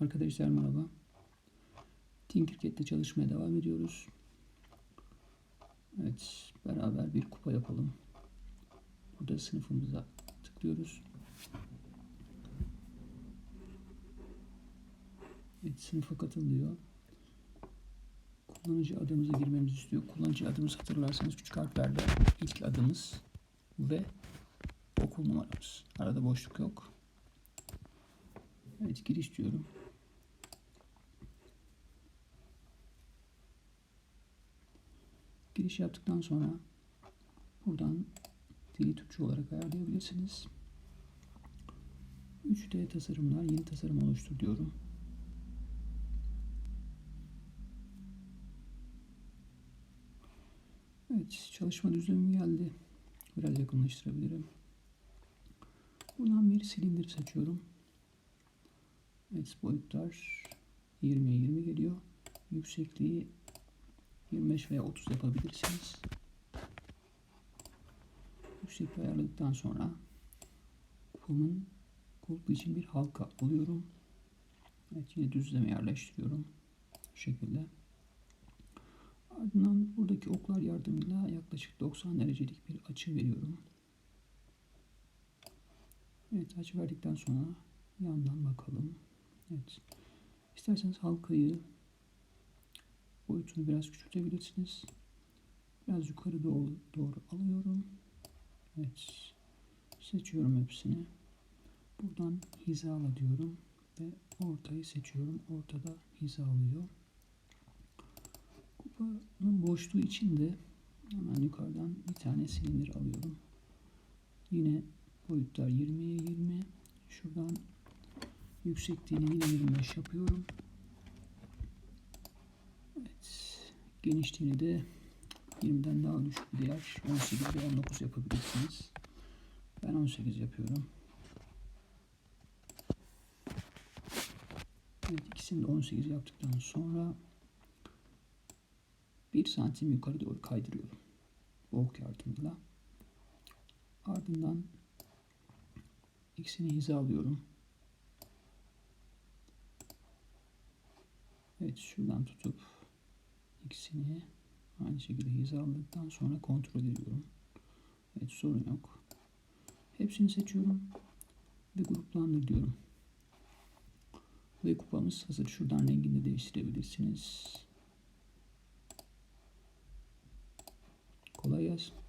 Arkadaşlar merhaba. Tinkercad'de çalışmaya devam ediyoruz. Evet, beraber bir kupa yapalım. Burada sınıfımıza tıklıyoruz. Evet, sınıfa katıl diyor. Kullanıcı adımızı girmemizi istiyor. Kullanıcı adımız hatırlarsanız küçük harflerde ilk adımız ve okul numaramız. Arada boşluk yok. Evet, giriş diyorum. Giriş yaptıktan sonra buradan dili Türkçe olarak ayarlayabilirsiniz. 3D tasarımlar, yeni tasarım oluştur diyorum. Evet, çalışma düzlemim geldi. Biraz yakınlaştırabilirim. Buradan bir silindir seçiyorum. Evet, boyutlar 20'ye 20 geliyor. Yüksekliği 25 veya 30 yapabilirsiniz. Yüksekliği ayarladıktan sonra kupamın kulp için bir halka buluyorum. Evet yine düzleme yerleştiriyorum. Bu şekilde. Ardından buradaki oklar yardımıyla yaklaşık 90 derecelik bir açı veriyorum. Evet açı verdikten sonra yandan bakalım. Evet. İsterseniz halkayı boyutunu biraz küçültebilirsiniz. Biraz yukarı doğru, doğru alıyorum. Evet. Seçiyorum hepsini. Buradan hizala diyorum ve ortayı seçiyorum. Ortada hizalıyor. Kupanın boşluğu için de hemen yukarıdan bir tane silindir alıyorum. Yine boyutlar 20'ye 20. Şuradan yüksekliğini yine 25 yapıyorum. Evet. Genişliğini de 20'den daha düşük bir değer 18 ve 19 yapabilirsiniz. Ben 18 yapıyorum. Evet ikisini de 18 yaptıktan sonra 1 santim yukarı doğru kaydırıyorum. Bu ok yardımıyla. Ardından ikisini hizalıyorum. Evet şuradan tutup ikisini aynı şekilde hizaladıktan sonra kontrol ediyorum. Evet sorun yok. Hepsini seçiyorum ve gruplandır diyorum. Ve kupamız hazır. Şuradan rengini de değiştirebilirsiniz. Kolay gelsin.